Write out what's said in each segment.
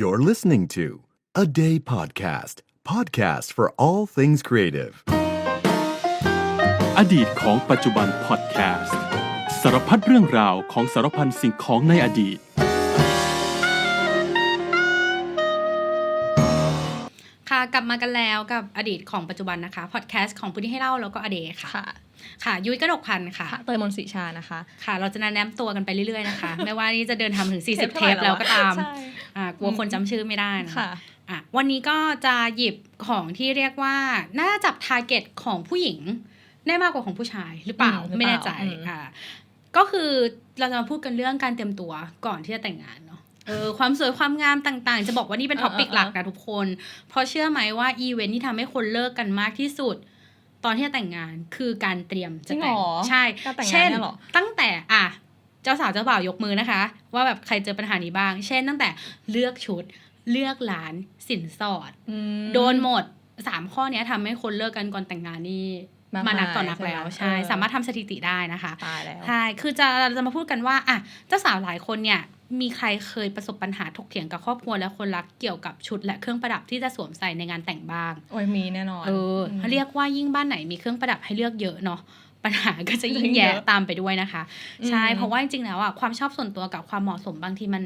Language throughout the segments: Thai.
You're listening to A Day Podcast, podcast for all things creative. อดีตของปัจจุบันพอดแคสต์สารพัดเรื่องราวของสารพันสิ่งของในอดีต กลับมากันแล้วกับอดีตของปัจจุบันนะคะพอดแคสต์ของผู้ที่ให้เล่าแล้วก็อเดค่ะ ค่ะ ค่ะ ยุ้ยกระดกพันธ์ค่ะค่ะเตยมนต์ศรีชานะคะ ค่ะ เราจะแนะนำตัวกันไปเรื่อยๆนะคะ ไม่ว่านี่จะเดินทำถึง 40 เทเทปปเท่าไหร่แล้วก็ตามใช่อ่ากลัวคนจำชื่อไม่ได้นะค่ะอะ วันนี้ก็จะหยิบของที่เรียกว่าน่าจะจับทาร์เก็ตของผู้หญิงได้มากกว่าของผู้ชายหรือเปล่าอืมหรือเปล่าไม่แน่ใจอืมอ่าก็คือเราจะมาพูดกันเรื่องการเตรียมตัวก่อนที่จะแต่งงานเนาะ เออความสวยความงามต่างๆ จะบอกว่านี่เป็นท็อปิกหลักนะทุกคน เพราะเชื่อไหมว่าอีเวนท์ที่ทำให้คนเลิกกันมากที่สุด ตอนที่จะแต่งงานคือการเตรียมจะแต่งจริงเหรอใช่การแต่งงานเช่นเนี่ยเหรอตั้งแต่อะเจ้าสาวเจ้าบ่าวยกมือนะคะ ว่าแบบใครเจอปัญหานี้บ้าง เช่น ตั้งแต่เลือกชุดเลือกร้านสินสอดอืมโดนหมดสามข้อเนี้ยทำให้คนเลิกกันก่อนแต่งงานนี่มากมานักต่อมายนักแล้วใช่ใช่ไหมเออสามารถทำสถิติได้นะคะตายแล้วใช่คือจะเราจะมาพูดกันว่าอะเจ้าสาวหลายคนเนี่ย มีใครเคยประสบปัญหาถกเถียงกับครอบครัวและคนรักเกี่ยวกับชุดและเครื่องประดับที่จะสวมใส่ในงานแต่งบ้าง โอ้ยมีแน่นอน เออมเขาเรียกว่ายิ่งบ้านไหนมีเครื่องประดับให้เลือกเยอะเนาะปัญหาก็จะยิ่งยิ่งเยแย่อะตามไปด้วยนะคะอืมใช่ เพราะว่าจริงๆแล้วอะความชอบส่วนตัวกับความเหมาะสมบางทีมัน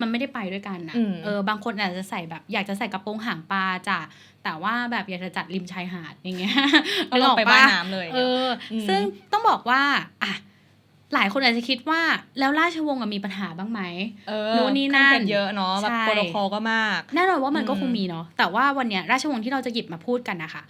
มันไม่ได้ไปด้วยกันนะอืมเออบางคนอาจจะใส่แบบอยากจะใส่กระโปรงหางปลาจ้ะแต่ว่าแบบอยากจะจัดริมชายหาดอย่างเงี้ยก็ลงไปนึกออกปะว่ายน้ำเลย เอออมซึ่งต้องบอกว่าอะ หลายคนอาจจะคิดว่าแล้วราชวงศ์อะมีปัญหาบ้างไหมเออนู่นนี่นั่นเครื่องเพชรเยอะเนาะแบบใช่โปรโตคอลก็มาก แน่นอนว่ามันก็อืมคงมีเนาะแต่ว่าวันเนี้ยราชวงศ์ที่เราจะหยิบมาพูดกันนะคะ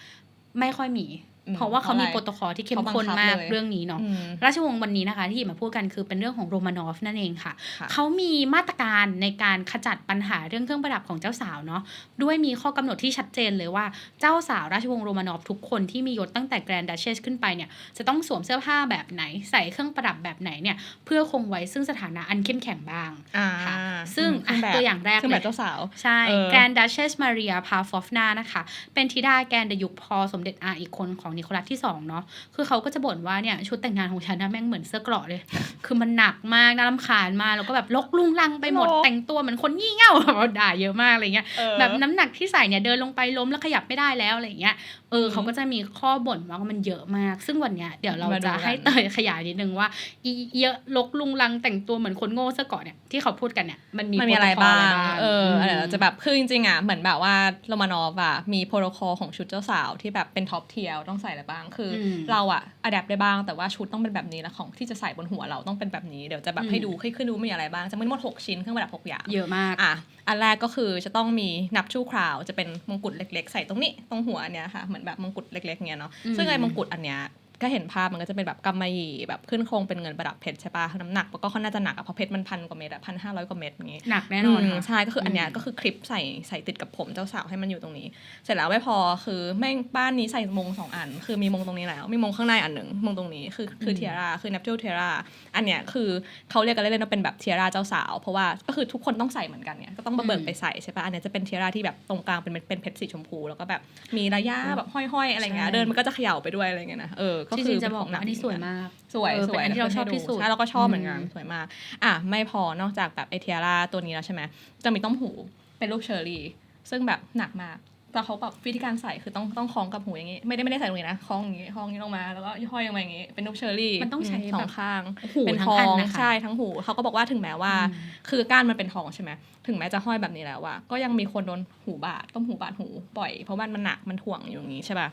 ไม่ค่อยมีอืม เพราะว่าเขามีเพโปราะรอะไรโตคอลที่เข้มเขาบังข้นคับมากเลยเรื่องนี้เนาะอืมราชวงศ์วันนี้นะคะ ที่หยิบมาพูดกันคือเป็นเรื่องของโรมานอฟนั่นเองค่ะค่ะ เขามีมาตรการในการขจัดปัญหาเรื่องเครื่องประดับของเจ้าสาวเนาะด้วยมีข้อกำหนดที่ชัดเจนเลยว่าเจ้าสาวราชวงศ์โรมานอฟทุกคนที่มียศตั้งแต่แกรนด์ดัชเชสขึ้นไปเนี่ยจะต้องสวมเสื้อผ้าแบบไหนใส่เครื่องประดับแบบไหนเนี่ยเพื่อคงไว้ซึ่งสถานะอันเข้มแข็งบ้างอ่าค่ะซึ่งเครื่อะแบบตัวอย่างแรกเครื่องเลแบบยเจ้าสาวใช่เออแกรนดัชเชสมาเรียพาฟอฟนานะคะเป็นธิดาแกรนเดยุคพอสมเด็จอาอีกคนของนิโคลัสที่สองเนาะคือเขาก็จะบ่นว่าเนี่ยชุดแต่งงานของฉันนะแม่งเหมือนเสื้อเกราะเลย คือมันหนักมากน่ารำคาญมากแล้วก็แบบลกลุงลังไปหมดหรอแต่งตัวเหมือนคนงี่เง่าแบบด่าเยอะมากอะไรเงี้ยเออแบบน้ำหนักที่ใส่เนี่ยเดินลงไปล้มแล้วขยับไม่ได้แล้วอะไรเงี้ยเอออืมเขาก็จะมีข้อบ่นว่ามันเยอะมาก ซึ่งวันเนี้ยเดี๋ยวเรามาดูจะกันให้เตยขยายนิดนึงว่าอีเยอะลกลุงลังแต่งตัวเหมือนคนโง่เสื้อเกราะเนี่ยที่เขาพูดกันเนี่ยมันมีมันมีอะไรโปโตคบ้างอะไรเออมเดี๋ยวเราจะแบบคือจริงๆอะเหมือนแบบว่าโรมานอฟอะมีโปรโตคอลของชุดเจ้าสาวที่แบบเป็นท็อปเทียต้องใส่อะไรบ้าง คืออมเราอะอัดแอปได้บ้าง แต่ว่าชุดต้องเป็นแบบนี้แล้วของที่จะใส่บนหัวเราต้องเป็นแบบนี้ เดี๋ยวจะแบบให้อืมดูให้ขึ้นดูมีอะไรบ้าง จะมีทั้งหมด 6 ชิ้นเครื่องประดับ6อย่าง เยอะมาก อะ อันแรกก็คือจะต้องมีนับชู่คราว จะเป็นมงกุฎเล็ก ๆ ใส่ตรงนี้ ตรงหัวเนี้ยค่ะ เหมือนแบบมงกุฎเล็กๆเงี้ยเนาะอืมซึ่งไอ้มงกุฎอันเนี้ย ก็เห็นภาพมันก็จะเป็นแบบกำมะหยี่แบบขึ้นโครงเป็นเงินประดับเพชรใช่ปะน้ำหนักมันก็ค่อนน่าจะหนักอะเพราะเพชรมันพันกว่าเม็ดอะพันห้าร้อยกว่าเม็ดอย่างงี้หนักแน่นอนมค่ะใช่ก็คืออันเนี้ยอืมก็คือคลิปใส่ใส่ติดกับผมเจ้าสาวให้มันอยู่ตรงนี้ เสร็จแล้วไม่พอคือแม่งบ้านนี้ใส่มงสองอัน คือมีมงตรงนี้แล้วมีมงข้างในอันหนึ่งมงตรงนี้คือคือเทียร่าคือ natural เทียร่าอันเนี้ยคือเขาเรียกกันเล่นๆว่าเป็นแบบเทียร่าเจ้าสาว เพราะว่าก็คือทุกคนต้องใส่เหมือนกันเนี่ยก็ต้องมาเบิกไปใส่ใช่ปะอันเนี้ยจะเป็นเทียร่าที่แบบตรงกลางเป็นเป็นเพชรสีชมพู แล้วก็แบบมีระยะแบบห้อยๆอะไรเงี้ยใช่เดินมันก็จะเขย่าไปด้วยอะไรเงี้ยนะเออก็จคืริองๆจะบอกเป็ขงหว่าอันนี้สวยเหมืกัมาก สวยเออสเป็วยนอันที่เราชอบให้ที่สุดใช่เราก็ชอบเหมือนกันอืมสวยมาก อะไม่พอนอกจากแบบไอเทียร่าตัวนี้แล้วใช่ไหมจะมีต้มหูเป็นรูปเชอร์รี่ ซึ่งแบบหนักมากแต่เขาแบบวิธีการใส่คือต้องต้องคล้องกับหูอย่างงี้ ไม่ได้ไม่ได้ใส่ตรงนี้นะคล้องอย่างงี้คล้องอย่างงี้ลงมาแล้วก็ห้อยลงมาอย่างงี้เป็นรูปเชอร์รี่มันต้องใช้สอแบงบข้างหูเป็นทั้ทงออันงนะคะใช่ทั้งหูเขาก็บอกว่าถึงแม้ว่าอืมคือก้านมันเป็นทองใช่ไหมถึงแม้จะห้อยแบบนี้แล้วว่าก็ยังมีคนโดนหูบาดต้มหูบาดหูบ่อยเพราะมันมันหนักมันถ่วงอยู่อย่างนี้ใช่ป่ะ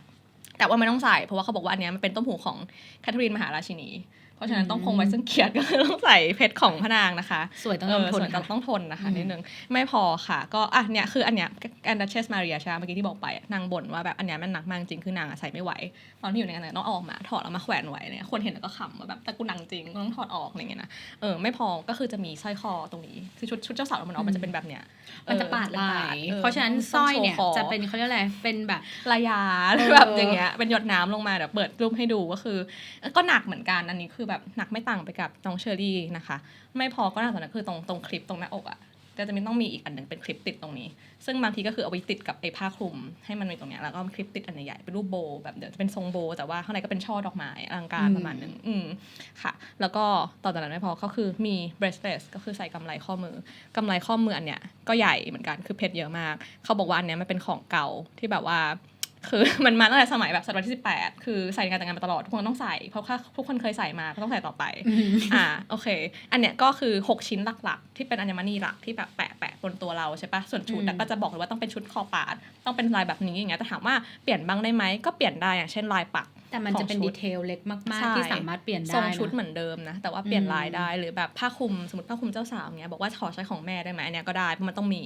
แต่ว่าไม่ต้องใส่เพราะว่าเขาบอกว่าอันเนี้ยมันเป็นต้มหูของแคทเธอรีนมหาราชินี เพราะฉะนั้นต้องคงไว้ซึ่งเกียรติก็คือต้องใส่เพชรของพระนางนะคะ สวยต้องเออทนส่วนค่ะต้องทนนะคะอืมนิดนึงไม่พอค่ะ ก็อะเนี่ยคืออันเนี้ยแอนดัชเชสมาเรียใช่ไหมเมื่อกี้ที่บอกไปอะนางบ่นว่าแบบอันเนี้ยมันหนักมากจริงคือนางอะใส่ไม่ไหว ตอนที่อยู่ในงานแต่งต้องเอาออกมาถอดแล้วมาแขวนไว้เนี่ยคนเห็นแล้วก็ขำว่าแบบแต่กูหนังจริงกูต้องถอดออกอะไรเงี้ยนะเออไม่พอก็คือจะมีสร้อยคอตรงนี้คือชุดชุดเจ้าสาวมันออกมันจะเป็นแบบเนี้ยมันจะเออปาดไหลออเพราะฉะนั้นต้องสร้อยเนี่ยโชว์คจะเป็นเขาเรียกอะไรเป็นแบบระยาเออแบบอย่างเงี้ยเป็นหยดน้ำลงมาเดี๋ยวเปิดรูปให้ดูก็คือ ก็หนักเหมือนกันอันนี้คือแบบหนักไม่ต่างไปกับน้องเชอรี่นะคะ ไม่พอก็หนักกว่านั้นคือตรงตรงคลิปตรงหน้าอกอะก็จะมีต้องมีอีกอันหนึ่งเป็นคลิปติดตรงนี้ ซึ่งบางทีก็คือเอาไปติดกับไอ้ผ้าคลุม ให้มันมีตรงเนี้ยแล้วก็คลิปติดอันใหญ่ๆเป็นรูปโบว์แบบเดี๋ยวจะเป็นทรงโบว์แต่ว่าข้างในก็เป็นช่อดอกไม้อลังการอืมประมาณหนึงอืมค่ะ แล้วก็ต่อจากนั้นไม่พอก็คือมี bracelet ก็คือใส่กำไรข้อมือกำไรข้อมืออันเนี้ยก็ใหญ่เหมือนกันคือเพชรเยอะมาก เขาบอกว่าอันเนี้ยมันเป็นของเก่าที่แบบว่า คือมันมาตั้งแต่สมัยแบบศตวรรษที่ 18 คือใส่ในการแต่งงานมาตลอด ทุกคนต้องใส่ เพราะว่าทุกคนเคยใส่มาก็ต้องใส่ต่อไป อ่าโอเค อันเนี้ยก็คือ 6 ชิ้นหลัก ๆ ที่เป็นอัญมณีหลักที่แบบแปะแปะบนตัวเราใช่ปะส่วนชุดอะอืมก็จะบอกเลยว่าต้องเป็นชุดคอปาด ต้องเป็นลายแบบนี้อย่างเงี้ยแต่ถามว่าเปลี่ยนบ้างได้ไหมก็เปลี่ยนได้อย่างเช่นลายปักแต่มันจะเป็นของชุดีดเทลเล็กมากใช่ๆที่สามารถเปลี่ยนได้ทรงชุดนะเหมือนเดิมนะ แต่ว่าเปลี่ยนอืมลายได้หรือแบบผ้าคลุมสมมติผ้าคลุมเจ้าสาวเงี้ยบอกว่าขอใช้ของแม่ได้ไหมอันเนี้ยก็ได้เพราะมันต้องมี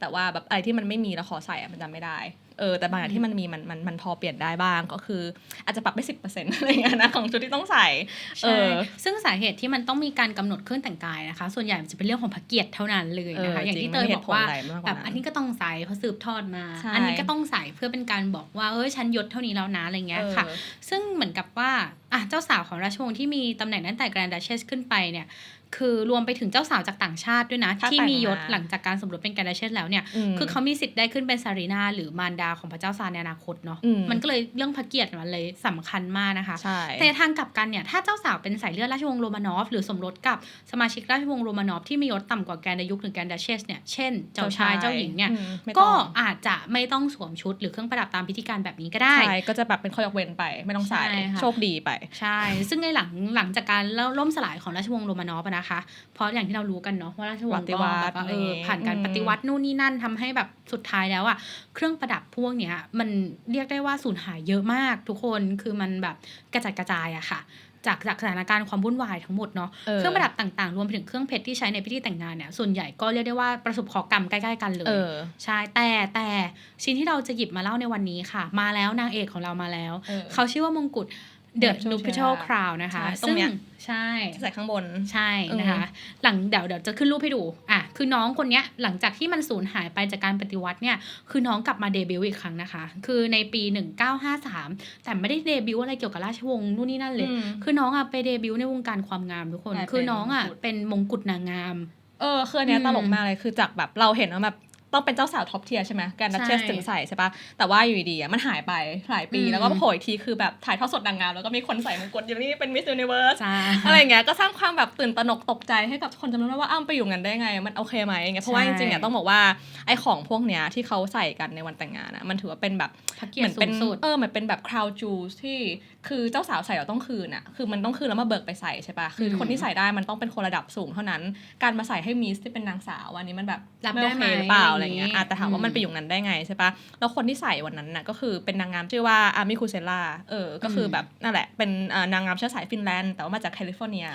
แต่ว่าแบบอะไรที่มันไม่มีแล้วขอใส่อะมันจำไม่ได้เออแต่บางอย่างที่มันมีมันมันมันพอเปลี่ยนได้บ้างก็คือ อาจจะปรับไปสิบเปอร์เซ็นต์อะไรเงี้ยนะของชุดที่ต้องใส่เอใช่อซึ่งสาเหตุที่มันต้องมีการกำหนดเครื่องแต่งกายนะคะ ส่วนใหญ่มันจะเป็นเรื่องของพระเกียรติเท่านั้นเลยนะคะเอออย่างจริที่งเตยไม่มีบอกว่าเหตุผลอะไรมากกว่าแบบนั้นอันนี้ก็ต้องใส่เพราะสืบทอดมาใช่อันนี้ก็ต้องใส่เพื่อเป็นการบอกว่าเอ้ยฉันยศเท่านี้แล้วนะอะไรเงี้ยค่ะเออซึ่งเหมือนกับว่าอะเจ้าสาวของราชวงศ์ที่มีตำแหน่งตั้งแต่แกรนด์ดัชเชสขึ้นไปเนี่ย คือรวมไปถึงเจ้าสาวจากต่างชาติด้วยนะถ้าที่มียศแต่งมาหลังจากการสมรสเป็นแกรนด์ดัชเชสแล้วเนี่ยมคือเขามีสิทธิ์ได้ขึ้นเป็นซารีนาหรือมารดาของพระเจ้าซาร์ในอนาคตเนาะอืมมันก็เลยเรื่องพระเกียรติมันเลยสำคัญมากนะคะใช่แต่ทางกลับกันเนี่ยถ้าเจ้าสาวเป็นสายเลือดราชวงศ์โรมานอฟ หรือสมรสกับสมาชิกราชวงศ์โรมานอฟที่มียศต่ำกว่าแกรนดายุคหรือแกรนดาเชสเนี่ยเช่นเจ้าชายเจ้าหญิงเนี่ยอืมไม่ก็ต้องอาจจะไม่ต้องสวมชุดหรือเครื่องประดับตามพิธีการแบบนี้ก็ได้ใช่ก็จะแบบเป็นข้อยกเว้นไปไม่ต้องใส่ใช่ค่ะโชคดีไปใช่ ซึ่งในหลังหลังจากการล่มสลายของราชวงศ์โรมานอฟอะนะคะ เพราะอย่างที่เรารู้กันเนาะว่าราชวงศ์ปฏิก็วัติแบบว่าเอออะไรอย่างงี้ผ่านการอืมปฏิวัตินู่นนี่นั่นทำให้แบบสุดท้ายแล้วอะเครื่องประดับพวกเนี้ยมันเรียกได้ว่าสูญหายเยอะมากทุกคนคือมันแบบกระจัดกระจายอะค่ะจากจากสถานการณ์ความวุ่นวายทั้งหมดเนาะเออเครื่องประดับต่างๆ รวมไปถึงเครื่องเพชรที่ใช้ในพิธีแต่งงานเนี่ยส่วนใหญ่ก็เรียกได้ว่าประสบเคราะห์กรรมใกล้ๆกันเลยเออใช่แต่แต่ชิ้นที่เราจะหยิบมาเล่าในวันนี้ค่ะ มาแล้วนางเอกของเรามาแล้วเออเขาชื่อว่ามงกุฎ The Nuptial Nuptial Tiara Crown นะคะใช่ตรซึ่งงเนี้ย ใช่ใส่ข้างบนใช่นะคะ หลังเดี๋ยวเดี๋ยวจะขึ้นรูปให้ดูอะคือน้องคนเนี้ยหลังจากที่มันสูญหายไปจากการปฏิวัติเนี่ยคือน้องกลับมาเดบิวต์อีกครั้งนะคะ คือในปี 1953 แต่ไม่ได้เดบิวต์อะไรเกี่ยวกับราชวงศ์นู่นนี่นั่นเลยอืมคือน้องอะไปเดบิวต์ในวงการความงามทุกคนกลายเป็นคือน้องอะมงกุฎเป็นมงกุฎนางงามเออคืออันเนี้ยอืมตลกมากเลยคือจากแบบเราเห็นว่าแบบ ต้องเป็นเจ้าสาวท็อปเทียร์ใช่ไหมการดัชเชสใช่ถึงใส่ใช่ปะแต่ว่าอยู่ดีๆอะมันหายไปหลายปีอืมแล้วก็โผล่อีกทีคือแบบถ่ายทอดสดนางงามแล้วก็มีคนใส่มงกุฎอยู่นี่เป็นมิส s u นิเวิร์สจ้าอะไรอย่างเงี้ยก็สร้างความแบบตื่นตระหนกตกใจให้กับคนจำนวนมากว่าอ้าวมันไปอยู่กันได้ไง มันโอเคไหมอย่างเงี้ยเพราะว่าใช่จริงๆอะต้องบอกว่าไอ้ของพวกเนี้ยที่เขาใส่กันในวันแต่งงานอะมันถือว่าเป็นแบบพระเกียรติเหมือนเป็นสูงสุดเออเหมือนเป็นแบบ crown jewels ที่ คือเจ้าสาวใส่เราต้องคืนอะคือมันต้องคืนแล้วมาเบิกไปใส่ใช่ปะคืออมคนที่ใส่ได้มันต้องเป็นคนระดับสูงเท่านั้น การมาใส่ให้มิสที่เป็นนางสาวอันนี้มันแบบรับไม่ได้โอไหเคมหรือเปล่าอะอะไรไรอย่างงี้เงี้ยอะแต่ถามว่ามันอืมไปอยู่นั้นได้ไงใช่ปะแล้วคนที่ใส่วันนั้นน่ะก็คือเป็นนางงามชื่อว่าอามิคูเซล่า เออ ก็คืออมแบบนั่นแหละ เป็นอ่านางงามเชื้อสายฟินแลนด์ แต่ว่ามาจากแคลิฟอร์เนีย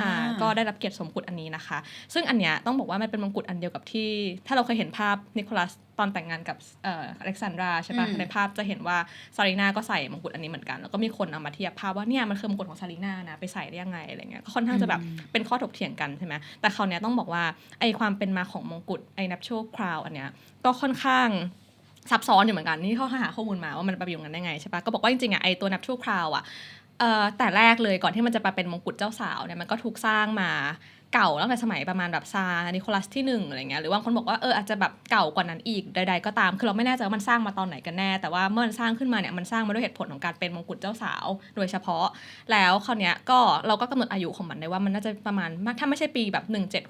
อ่า ก็ได้รับเกียรติสมกุฎอันนี้นะคะ ซึ่งอันเนี้ยต้องบอกว่ามันเป็นมงกุฎอันเดียวกับที่ ถ้าเราเคยเห็นภาพนิโคลัสต อนแต่งงานกับเอ่ออเล็กซานดราใช่ปะอืมในภาพจะเห็นว่าซารีนาก็ใส่มงกุฎอันนี้เหมือนกัน แล้วก็มีคนเอามาเทียบภาพว่าเนี่ยมันคือมงกุฎของซารีนานะไปใส่ได้ยังไงอะไรเงี้ยก็ค่อนข้างจะแบบเป็นข้อถกเถียงกันใช่ไหมแต่คราวเนี้ยต้องบอกว่าไอความเป็นมาของมงกุฎไอนับโชคคราวอันเนี้ยก็ค่อนข้างซับซ้อนอยู่เหมือนกันนี่เขาหาข้อมูลมาว่ามันไปอยู่กันได้ไงใช่ปะก็บอกว่าจริงๆอะไอตัวนับโชคคราวอะเอ่อแต่แรกเลยก่อนที่มันจะมาเป็นมงกุฎเจ้าสาวเนี่ยมันก็ถูกสร้างมา เก่าตั้งแต่สมัยประมาณแบบซาร์นิโคลัสที่หนึ่งอะไรเงี้ยหรือว่าคนบอกว่าเอออาจจะแบบเก่ากว่านั้นอีกใด ๆ ก็ตาม คือเราไม่แน่ใจว่ามันสร้างมาตอนไหนกันแน่ แต่ว่าเมื่อมันสร้างขึ้นมาเนี่ยมันสร้างมาด้วยเหตุผลของการเป็นมงกุฎเจ้าสาว โดยเฉพาะ แล้วคราวเนี้ยก็เราก็กำหนดอายุของมันได้ว่ามันน่าจะประมาณถ้าไม่ใช่ปีแบบ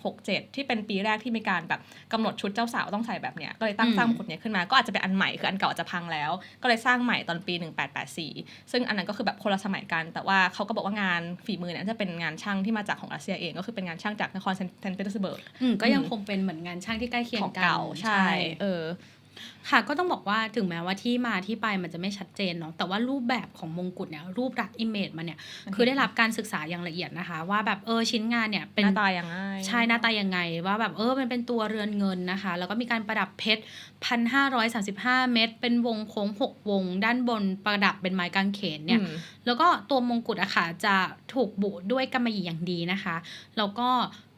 1767 ที่เป็นปีแรกที่มีการแบบกำหนดชุดเจ้าสาวต้องใส่แบบเนี้ยก็เลยตั้งสร้างมงกุฎเนี้ยขึ้นมาก็อาจจะเป็นอันใหม่คืออันเก่าอาจจะพังแล้ว ก็เลยสร้างใหม่ตอนปี 1884 ซึ่งอันนั้นก็คือแบบคนละสมัยกัน แต่ว่าเขาก็บอกว่างานฝีมือเนี่ยจะเป็นงานช่างที่มาจากของรัสเซียเองก็คือเป็นงานช่างจากนครเซนต์ปีเตอร์สเบิร์กอืมก็ยังคงเป็นเหมือนงานช่างที่ใกล้เคียขงองกันเก่าใช่ เออ ค่ะ ก็ต้องบอกว่าถึงแม้ว่าที่มาที่ไปมันจะไม่ชัดเจนเนาะแต่ว่ารูปแบบของมงกุฎเนี่ยรูปลักษณ์อิมเมจมันเนี่ยมันคือเห็นได้รับการศึกษาอย่างละเอียดนะคะ ว่าแบบเออชิ้นงานเนี่ยเป็นหน้าตายังไงใช่หน้าตายังไง ว่าแบบเออมันเป็นตัวเรือนเงินนะคะ แล้วก็มีการประดับเพชรพันห้าร้อยสาสิบห้าเม็ดเป็นวงโค้งหกวง ด้านบนประดับเป็นไม้กางเขนเนี่ยอืม แล้วก็ตัวมงกุฎอะค่ะจะถูกบุด้วยกำมะหยี่อย่างดีนะคะ แล้วก็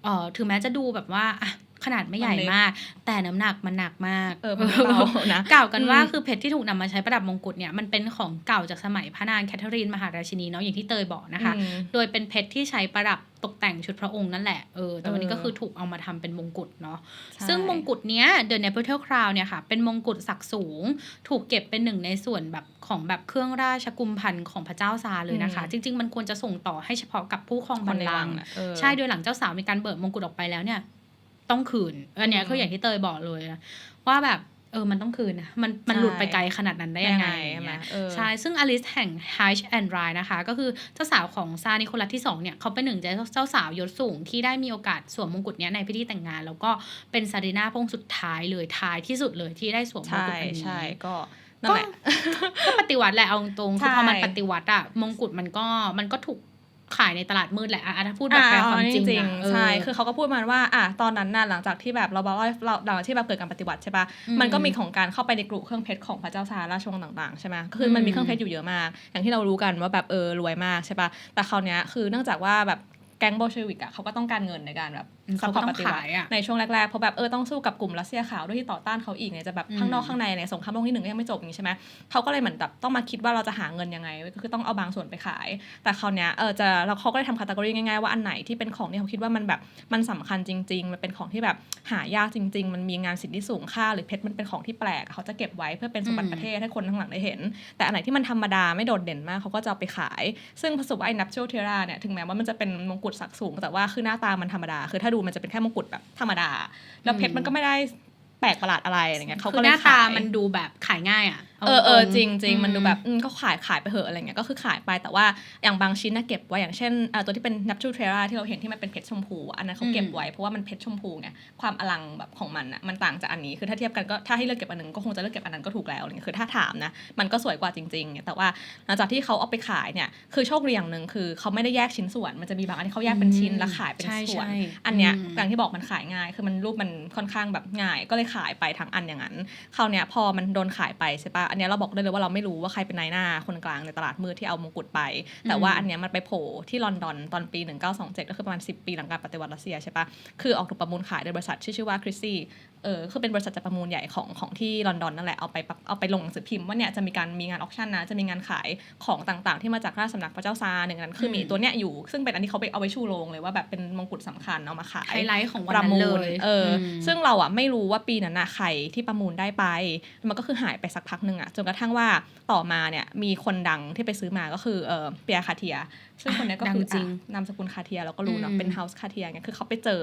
เอ่อถึงแม้จะดูแบบว่าอะ ขนาดไม่ใหญ่มันเล็กมาก แต่น้ำหนักมันหนักมากเออมันไม่เบานะกล่าวกันว่าอืมคือเพชรที่ถูกนำมาใช้ประดับมงกุฎเนี่ยมันเป็นของเก่าจากสมัยพระนางแคทเธอรีนมหาราชินีเนาะอย่างที่เตยบอกนะคะอืมโดยเป็นเพชรที่ใช้ประดับตกแต่งชุดพระองค์นั่นแหละเออแต่วันนี้เออก็คือถูกเอามาทำเป็นมงกุฎเนาะใช่ซึ่งมงกุฎเนี้ย The n e p e r t a l Crown เนี่ยค่ะเป็นมงกุฎศักดิ์สูง ถูกเก็บเป็นหนึ่งในส่วนแบบของแบบเครื่องราชกุมพันธ์ของพระเจ้าซาร์เลยนะคะอืมจริง ๆ มันควรจะส่งต่อให้เฉพาะกับผู้ครองคบันลในลัวังงก์น่ะเออใช่โดยหลังเจ้าสาวมีการเบิกมงกุฎออกไปแล้วเนี่ย ต้องคืน อันเนี้ยอืมคืออย่างที่เตยบอกเลยนะว่าแบบเออ มันต้องคืนนะ มัน มันใช่หลุดไปไกลขนาดนั้นได้ยังไง ใช่ไหมเนี่ยเออใช่ซึ่งอลิสแห่ง High and Dry นะคะ ก็คือเจ้าสาวของซานิโคลัสที่ 2 เนี่ย เขาเป็นหนึ่งในเจ้าสาวยศสูงที่ได้มีโอกาสสวมมงกุฎเนี้ยในพิธีแต่งงาน แล้วก็เป็นซารีนาพระองค์สุดท้ายเลย ท้ายที่สุดเลยที่ได้สวมมงใช่กุฎอันนี้ใช่ก็นั่นแหละก็ปฏิวัติแหละ เอาตรงๆคือพอมันใช่ปฏิวัติอะมงกุฎมันก็ มันก็ถูก ขายในตลาดมืดแหละอะถ้าพูดแบบแปลความจริงอ่อะๆเออใช่คือเขาก็พูดมาว่าอะตอนนั้นน่ะหลังจากที่แบบเราบอกว่าเราหลังจากที่แบบเกิดการปฏิวัติใช่ปะอืมมันก็มีของการเข้าไปในกลุ่มเครื่องเพชรของพระเจ้าซาร์ราชวงศ์ต่างๆใช่ไหมก็คือมันมีเครื่องเพชรอยู่เยอะมาก อย่างที่เรารู้กันว่าแบบเออรวยมากใช่ปะแต่คราวเนี้ยคือเนื่องจากว่าแบบแก๊งโบลเชวิกอะเขาก็ต้องการเงินในการแบบอืมซัพเขาพก็อร์ตต้ปองฏิวัขาติยอะในช่วงแรกๆเพราะแบบเออต้องสู้กับกลุ่มรัสเซียขาวด้วยที่ต่อต้านเขาอีกเนี่ยจะแบบอืมข้างนอกข้างในเนี่ยสงครามโลกที่หนึ่งก็ยังไม่จบอย่างนี้ใช่ไหมเขาก็เลยเหมือนแบบต้องมาคิดว่าเราจะหาเงินยังไงก็คือต้องเอาบางส่วนไปขาย แต่คราวเนี้ยเออจะเราเขาก็เลยทำคาตากรีง่ายๆว่าอันไหนที่เป็นของที่เขาคิดว่ามันแบบมันสำคัญจริง ๆ มันเป็นของที่แบบหายากจริง ๆ มันมีงานศิลป์ที่สูงค่า หรือเพชรมันเป็นของที่แปลกเขาจะเก็บไว้เพื่อเป็นสมบัติประเทศให้คนทั้างหลังได้เห็น แต่อันไหนที่มันธรรมดาไม่โดดเด่นมากเขาก็จะเอาไปขาย ซึ่งผสมว่าไอ้นับเชลเทราเนี่ยถึงแม้ว่ามันจะเป็นมงกุฎศักดิ์สูง แต่ว่าคือหน้าตามันธรรมดาคือถ้าดูมันจะเป็นแค่มงกุฎแบบธรรมดา แล้วเพชรมันก็ไม่ได้แปลกประหลาดอะไรอะไรเงี้ยเขาก็อเลหยน้าตาขายมันดูแบบขายง่ายอะ เออเออตงๆจริงจริงอืมันดูแบบอืมก็ขายขายไปเหอะอะไรเงี้ยก็คือขายไปแต่ว่าอย่างบางชิ้นนะเก็บไว้อย่างเช่นเอ่อตัวที่เป็น natural terra ที่เราเห็นที่มันเป็นเพชรชมพูอันนั้นเขาเก็บไว้เพราะว่ามันเพชรชมพูไงความอลังแบบของมันอะมันต่างจากอันนี้คือถ้าเทียบกันก็ถ้าให้เลือกเก็บอันหนึงก็คงจะเลือกเก็บอันนั้นก็ถูกแล้วอะไรเงี้ยคือถ้าถามนะมันก็สวยกว่าจริงๆเนี่ยแต่ว่าหลังจากที่เขาเอาไปขายเนี่ยคือโชคดีอย่างหนึ่งคือเขาไม่ได้แยกชิ้นส่วน มันจะมีบางอันที่เขาแยกเป็นชิ้นแล้วขายเป็นใช่ส่วนใช่อันเนี้ยอืมอย่างที่บอกมันขายง่าย คือมันรูปมันค่อนข้างแบบง่าย ก็เลยขายไปทั้งอันอย่างนั้นคราวเนี้ยพอมันโดนขายไปใช่ปะอันเนี้ยเราบอกได้เลยว่าเราไม่รู้ว่าใครเป็นนายหน้าคนกลางในตลาดมืดที่เอามงกุฎไป แต่ว่าอันเนี้ยมันไปโผล่ที่ลอนดอนตอนปี 1927 ก็คือประมาณ 10 ปีหลังการปฏิวัติรัสเซียใช่ปะคือออกถูกประมูลขายโดยบริษัทชื่อชื่อว่าคริสซี่ เออคือเป็นบริษัทจัดประมูลใหญ่ของของที่ลอนดอนนั่นแหละเอาไปปักเอาไปลงหนังสือพิมพ์ว่าเนี่ยจะมีการมีงานออคชั่นนะจะมีงานขายของต่างๆ ที่มาจากราชสำนักพระเจ้าซาร์หนึ่งในนั้นคือมีอืมตัวเนี้ยอยู่ซึ่งเป็นอันที่เขาไปเอาไปชูโรงเลยว่าแบบเป็นมงกุฎสำคัญเอามาขายไฮไลท์ของวันประนั้นมูเลลยเอออมซึ่งเราอะไม่รู้ว่าปีนั้นน่ะใครที่ประมูลได้ไป มันก็คือหายไปสักพักหนึ่งอะจนกระทั่งว่าต่อมาเนี่ยมีคนดังที่ไปซื้อมาก็คือเออเปียร์คาเทีย ซึ่งคนเนี้ยก็คือดังจริงอะนามสกุลคาเทียเราก็รู้เนาะอืมเป็นเฮาส์คาเทียเนี่ยคือเขาไปเจอ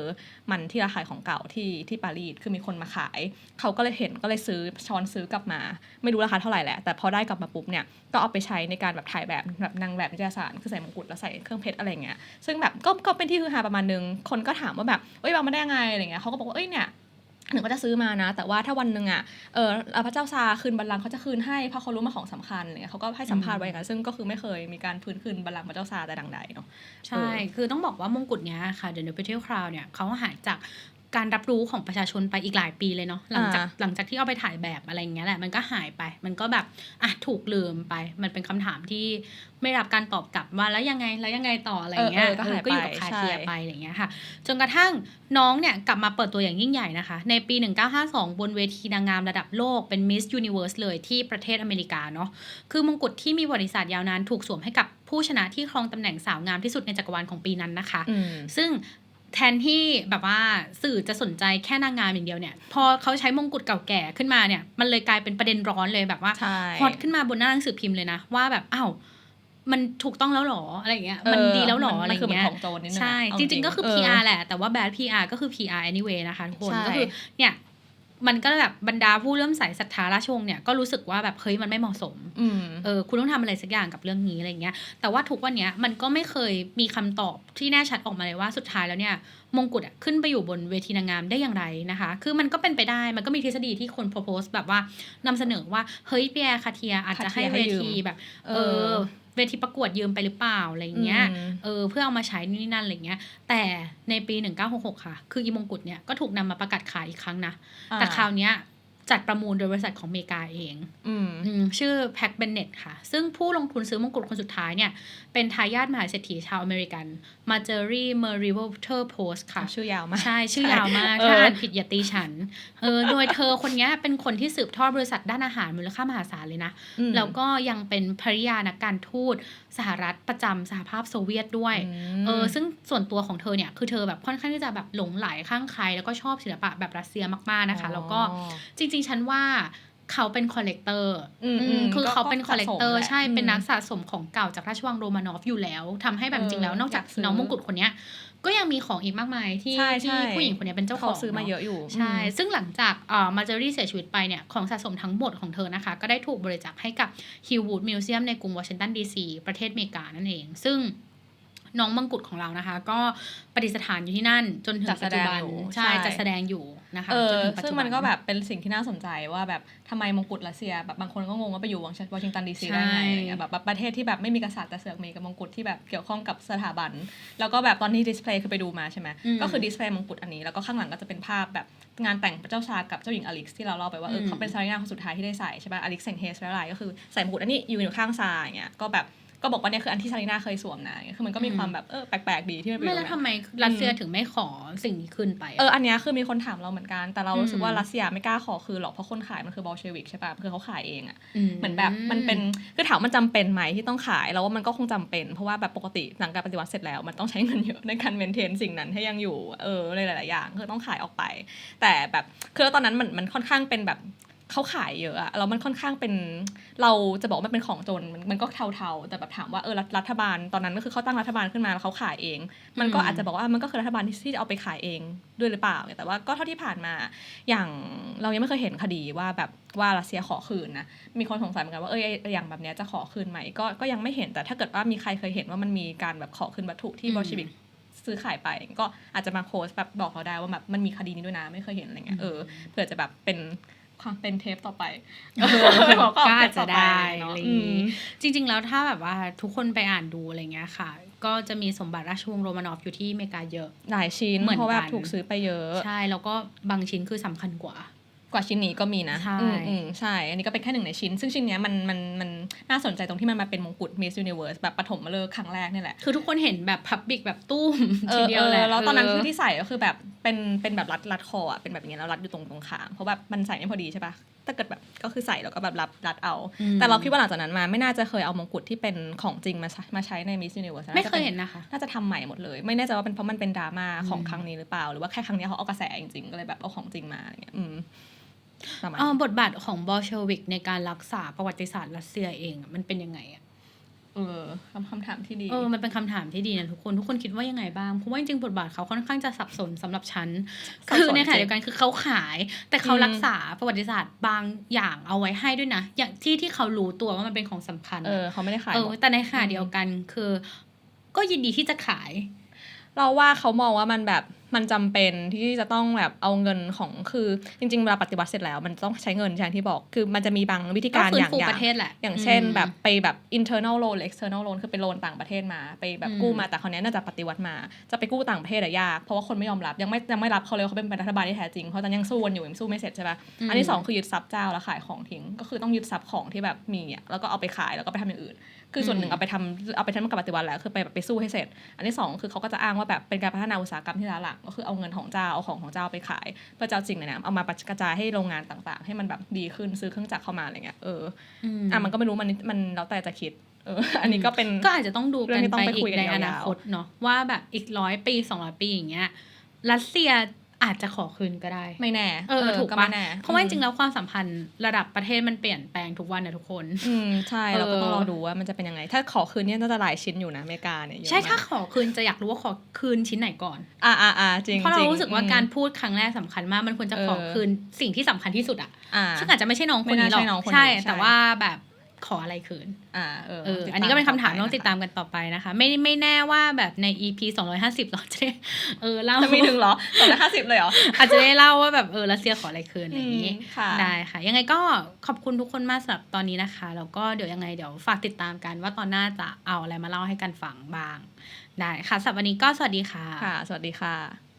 มันที่ร้านขายของเก่าที่ที่ปารีสคือมีคนมาขาย เขาก็เลยเห็นก็เลยซื้อช้อนซื้อกลับมา ไม่รู้ราคาเท่าไหร่แหละ แต่พอได้กลับมาปุ๊บเนี่ยก็เอาไปใช้ในการแบบถ่ายแบบแบบนางแบบนิตยสารคือใส่มงกุฎแล้วใส่เครื่องเพชรอะไรเงี้ยซึ่งแบบก็ก็เป็นที่ฮือฮาประมาณนึงคนก็ถามว่าแบบเอ้ยบางมาได้ยังไงอะไรเงี้ยเขาก็บอกว่าเอ้ยเนี่ยหนึ่งก็จะซื้อมานะ แต่ว่าถ้าวันหนึ่งอะเออพระเจ้าซาร์คืนบัลลังก์เขาจะคืนให้เพราะเขารู้มาของสำคัญอะไรเงี้ยเขาก็ให้สัมภาษณ์ไว้อย่างนั้นซึ่งก็คือไม่เคยมีการพื้นคืนบัลลังก์พระเจ้าซาร์แต่ดังใดเนาะใช่ คือต้องบอกว่ามงกุฎเนี้ยค่ะ The n e p e r t a l Crown เนี่ยเขาหายจาก การรับรู้ของประชาชนไปอีกหลายปีเลยเนาะหลังจากอ่าหลังจากที่เอาไปถ่ายแบบอะไรอย่างเงี้ยแหละมันก็หายไป มันก็แบบอะถูกลืมไป มันเป็นคำถามที่ไม่รับการตอบกลับว่าแล้วยังไงแล้วยังไงต่ออะไรอย่างเงี้ยเออเออก็หายก็อยู่กับไปคาเทียใช่ไปอะไรอย่างเงี้ยค่ะ จนกระทั่งน้องเนี่ยกลับมาเปิดตัวอย่างยิ่งใหญ่นะคะ ในปี 1952 บนเวทีนางงามระดับโลกเป็น Miss Universe เลยที่ประเทศอเมริกาเนาะคือมงกุฎที่มีประวัติศาสตร์ยาวนานถูกสวมให้กับผู้ชนะที่ครองตำแหน่งสาวงามที่สุดในจักรวาลของปีนั้นนะคะอืมซึ่ง แทนที่แบบว่าสื่อจะสนใจแค่นางงามอย่างเดียวเนี่ย พอเขาใช้มงกุฎเก่าแก่ขึ้นมาเนี่ย มันเลยกลายเป็นประเด็นร้อนเลยแบบว่าใช่ฮอตขึ้นมาบนหน้าหนังสือพิมพ์เลยนะ ว่าแบบอ้าวมันถูกต้องแล้วเหรออะไรอย่างเงี้ยเออมันดีแล้วเหรอมันอะไรอย่างเงี้ยมันคือเหมือนของโจรนิดนึงอะใช่เอาจจริริงงๆ ก็คือเออ PR แหละ แต่ว่า bad PR ก็คือ PR anyway นะคะทุกคนใช่ก็คือเนี่ย มันก็แบบบรรดาผู้เริ่อมใส่ศรัทธาราชวงศ์เนี่ยก็รู้สึกว่าแบบเฮ้ยมันไม่เหมาะสมอืมเออคุณต้องทำอะไรสักอย่างกับเรื่องนี้อะไรเงี้ยแต่ว่าทุกวันเนี้ยมันก็ไม่เคยมีคำตอบที่แน่ชัดออกมาเลยว่าสุดท้ายแล้วเนี่ยมงกุฎอะขึ้นไปอยู่บนเวทีนางงามได้อย่างไรนะคะ คือมันก็เป็นไปได้มันก็มีทฤษฎีที่คน propose แบบว่านำเสนอว่าเฮ้ยเปียร์คาเทียอาจจะให้เวทีแบบ เอเอออ เวทีประกวดยืมไปหรือเปล่าอะไรเงี้ยอืมเออเพื่อเอามาใช้นู่นนี่นั่นอะไรเงี้ย แต่ในปี 1966 ค่ะ คืออีมงกุฎเนี่ยก็ถูกนำมาประกาศขายอีกครั้งนะ แต่คราวเนี้ย จัดประมูลโดยบริษัทของอเมริกาเองอืมอืมชื่อแพ็กเบนเน็ตค่ะ ซึ่งผู้ลงทุนซื้อมงกุฎคนสุดท้ายเนี่ย เป็นทายาทมหาเศรษฐีชาวอเมริกันมาเจอรี่เมอริเวลเทอร์โพสค่ะ ชื่อยาวมาก ใช่ ชื่อยาวมากเออถ้าอ่านผิดอย่าตีฉัน เออ โดยเธอคนเนี้ยเป็นคนที่สืบทอดบริษัทด้านอาหารมูลค่ามหาศาลเลยนะอืมแล้วก็ยังเป็นภริยานักการทูตสหรัฐประจำสหภาพโซเวียตด้วยมเออ ซึ่งส่วนตัวของเธอเนี่ย คือเธอแบบค่อนข้างที่จะแบบหลงไหลข้างใคร แล้วก็ชอบศิลปะแบบรัสเซียมากๆนะคะ แล้วก็อ๋อจริงๆ ฉันว่าเขาเป็นคอลเลกเตอร์อืมอืมคือก็เขาเป็นก็คอลเลกเตอร์สะสมแหละใช่ เป็นอืมนักสะสมของเก่าจากราชวังโรมานอฟอยู่แล้วทำให้แบบเออจริงๆแล้ว นอกจากอยากซื้อน้องมงกุฎคนเนี้ย ก็ยังมีของอีกมากมายที่ใช่ใช่ที่ผู้หญิงคนเนี้ยเป็นเจ้าของเขาซื้อมาเนเยอะอยู่ ใช่อืมซึ่งหลังจากเอ่อมาเจอรี่เสียชีวิตไปเนี่ย ของสะสมทั้งหมดของเธอนะคะ ก็ได้ถูกบริจาคให้กับฮิววูดมิวเซียมในกรุงวอชิงตันดีซีประเทศอเมริกานั่นเอง ซึ่ง น้องมงกุฎของเรานะคะ ก็ประดิษฐานอยู่ที่นั่น จนถึงจัดแสปัจดจุงบันอยู่ใช่ใช่จะแสดงอยู่นะคะเอจอนถึงปัจซึ่งจุบัมันก็แบบเป็นสิ่งที่น่าสนใจว่าแบบทำไมมงกุฎรัสเซียแบบบางคนก็งงว่าไปอยู่วอชิงตันดีซีได้ไงอะไรเงี้ยแบบแบบประเทศที่แบบไม่มีกษัตริย์แต่เสือกมีกับมงกุฎที่แบบเกี่ยวข้องกับสถาบัน แล้วก็แบบตอนนี้ดิสเพลย์คือไปดูมาใช่ไหมอืมก็คือดิสเพลย์มงกุฎอันนี้แล้วก็ข้างหลังก็จะเป็นภาพแบบงานแต่งเจ้าชายกับเจ้าหญิงอลิกซ์ที่เราเล่าไปว่าเอออืมเขาเป็นซารินาคนสุดท้ายที่ได้ใส่ใช่ป่ะอลิกซ์เซงเฮสอะไรก็คือใส่มงกุฎอันนี้ยืนอยู่ข้างซาอย่างเงี้ยก็แบบ ก็บอกว่าเนี่ยคืออันที่ซารินาเคยสวมนะอย่างเงี้ยคือมันก็มีความแบบเออแปลกๆดีที่มันไปไม่ดูแล้วนะทำไมรัสเซียถึงไม่ขอสิ่งนี้ขึ้นไปอะเอออันเนี้ยคือมีคนถามเราเหมือนกันแต่เรารู้สึกว่าอืมรัสเซียไม่กล้าขอคืนหรอกเพราะคนขายมันคือบอลเชวิกใช่ปะคือเขาขายเองอะอืเหมือนแบบมันเป็นคือถามมันจำเป็นไหมที่ต้องขายเราว่ามันก็คงจำเป็น เพราะว่าแบบปกติหลังการปฏิวัติเสร็จแล้ว มันต้องใช้เงินเยอะในการเมนเทนสิ่งนั้นให้ยังอยู่เออหลายๆอย่างคือต้องขายออกไป แต่แบบคือตอนนั้นมันมันค่อนข้างเป็นแบบ เขาขายเยอะอะแล้วมันค่อนข้างเป็นเราจะบอกว่ามันเป็นของจนมันมันก็เทาๆ แต่แบบถามว่าเออรัฐรัฐบาลตอนนั้นก็คือเขาตั้งรัฐบาลขึ้นมาแล้วเขาขายเอง มันก็อืมอาจจะบอกว่ามันก็คือรัฐบาลที่ที่จะเอาไปขายเองด้วยหรือเปล่า แต่ว่าก็เท่าที่ผ่านมาอย่างเรายังไม่เคยเห็นคดีว่าแบบว่ารัสเซียขอคืนนะมีคนสงสัยเหมือนกันว่าเออไอ้อย่างแบบเนี้ยจะขอคืนไหมก็ก็ยังไม่เห็นแต่ถ้าเกิดว่ามีใครเคยเห็นว่ามันมีการแบบขอคืนวัตถุที่อืมบอลชวิกซื้อขายไปก็อาจจะมาโพสต์แบบบอกเราได้ว่าแบบมันมีคดีนี้ด้วยนะไม่เคยเห็นอะไรเงี้ยเออเผื่อจะแบบเป็นความ เป็นเทปต่อไปเออก็อาจจะได้เนอะไรอะอย่างอืงี้มจริง ๆ แล้วถ้าแบบว่าทุกคนไปอ่านดูอะไรเงี้ยค่ะ ก็จะมีสมบัติราชวงศ์โรมานอฟอยู่ที่อเมริกาเยอะ หลายชิ้นเหมือนเพราะแบบกันถูกซื้อไปเยอะ ใช่ แล้วก็บางชิ้นคือสำคัญกว่า กว่าชิ้นนี้ก็มีนะใช่อืมอืมใช่ อันนี้ก็เป็นแค่หนึ่งในชิ้น ซึ่งชิ้นเนี้ยมันมันมันน่าสนใจตรงที่มันมาเป็นมงกุฎ Miss Universe แบบปฐมฤกษ์ครั้งแรกนี่แหละ คือทุกคนเห็นแบบพับบิกแบบตุ้มเอทีอเดีเอยวอแหละแล้วตอนนั้นเคือที่ใส่ก็คือแบบเป็นเป็นแบบรัดรัดคออะเป็นแบบอย่างเงี้ยแล้วรัดอยู่ตรงตรงคางเพราะแบบมันใส่ไม่พอดีใช่ปะถ้าเกิดแบบก็คือใส่แล้วก็แบบรัดรัดเอาอืมแต่เราคิดว่าหลังจากนั้นมาไม่น่าจะเคยเอามงกุฎที่เป็นของจริงมาใช้มาใช้ใน Miss Universe ไม่เคยาจะป็เห็นนะคะ น่าจะทำใหม่หมดเลย ไม่แน่ใจว่าเป็นเพราะมันเป็นดราม่าของครั้งนี้หรือเปล่า หรือว่าแค่ครั้งนี้เขาเอากระแสจริงๆก็เลยแบบเอาของจริงมาอะไรเงี้ยอืม ประมาณเออนั้นบทบาทของบอลเชวิกในการรักษาประวัติศาสตร์รัสเซียเองอะมันเป็นยังไงอะเออคำคำถามที่ดี เออมันเป็นคำถามที่ดีนะทุกคนทุกคนคิดว่ายังไงบ้างเพราะว่าจริงๆบทบาทเขาค่อนข้างจะสับสนสำหรับฉันสับสนคือในขณะจริงเดียวกันคือเขาขาย แต่เขาอืม รักษาประวัติศาสตร์บางอย่างเอาไว้ให้ด้วยนะ อย่างที่ที่เขารู้ตัวว่ามันเป็นของสำคัญเออเขาไม่ได้ขายเอหอมดแต่ในขณะเดียวกันคือ ก็ยินดีที่จะขาย เราว่าเขามองว่ามันแบบมันจำเป็นที่จะต้องแบบเอาเงินของคือจริงๆเวลาปฏิวัติเสร็จแล้ว มันต้องใช้เงินอย่างที่บอก คือมันจะมีบางวิธีก็การฟื้อนย่างฟูอย่าปงระเทศแหละอย่างเช่นมแบบไปแบบ internal loan หรือ external loan คือไปโลนต่างประเทศมา ไปแบบอืมกู้มาแต่คราวเนี้ยน่าจะปฏิวัติมา จะไปกู้ต่างประเทศอะยาก เพราะว่าคนไม่ยอมรับยังไม่ยังไม่รับเขาเลยเขาเป็นรัฐบาลที่แท้จริงเพราะตอนนยังสู้กันอยู่ยังสู้ไม่เสร็จใช่ปะอันที่สองคือยึดทรัพย์เจ้าแล้วขายของทิ้งก็คือต้องยึดทรัพย์ของที่แบบมีอะแล้วก็เอาไปขายแล้วก็ไปทำอย่างอื่น คือส่วนหนึ่งเอาไปทำเอาไปทำกับปฏิวัติแล้วคือไปแบบไปสู้ให้เสร็จ อันที่สองคือเขาก็จะอ้างว่าแบบเป็นการพัฒนาอุตสาหกรรมที่ล้าหลังก็คือเอาเงินของเจ้าเอาของของเจ้าไปขายเพื่อจะเอาจริงเนี่ยนะเอามากระจายให้โรงงานต่างๆ ให้มันแบบดีขึ้นซื้อเครื่องจักรเข้ามาอะไรเงี้ยเออมอะมันก็ไม่รู้มันมันแล้วแต่จะคิดเอออันนี้ก็เป็นก็อาจจะต้องดูเรื่กัองนที่ต้อไปงไปอีคุยกกันในยาวๆอนาคตเนาะว่าแบบอีกร้อยปีสองร้อยปีอย่างเงี้ยรัสเซีย อาจจะขอคืนก็ได้ ไม่แน่ เออถูกก็ปะไม่แน่เพราะว่าจริงๆแล้วความสัมพันธ์ระดับประเทศมันเปลี่ยนแปลงทุกวันนะทุกคน อืมใช่เออเราก็ต้องรอดูว่ามันจะเป็นยังไง ถ้าขอคืนเนี่ยน่าจะหลายชิ้นอยู่นะอเมริกาเนี่ยเยอะใช่ถ้ามกขอคืนจะอยากรู้ว่าขอคืนชิ้นไหนก่อน อ่าอ่าอ่าจริงเพราะเราจงรู้สึกว่าอืมการพูดครั้งแรกสำคัญมากมันควรจะขอเออคืนสิ่งที่สำคัญที่สุดอะอ่าซึ่งอาจจะไม่ใช่น้องคนนี้หรไม่น่าใช่อกน้องคนนี้ใช่ใช่ แต่ว่าแบบ ขออะไรคืนอ่าเออเออติดอันนี้ก็เป็นคำถามต่ที่ต้องติดตามกันต่อไปนะคะ ไม่ไม่แน่ว่าแบบใน EP 250เราจะได้เออเล่าจะมีถึงเหรอสองร้อยห้าสิบเลยเหรออาจจะได้เล่าว่าแบบเออรัสเซียขออะไรคืนอะไรอย่างนี้อืมค่ะได้ค่ะ ยังไงก็ขอบคุณทุกคนมากสำหรับตอนนี้นะคะแล้วก็เดี๋ยวยังไงเดี๋ยวฝากติดตามกันว่าตอนหน้าจะเอาอะไรมาเล่าให้กันฟังบ้างได้ค่ะสำหรับวันนี้ก็สวัสดีค่ะค่ะ สวัสดีค่ะ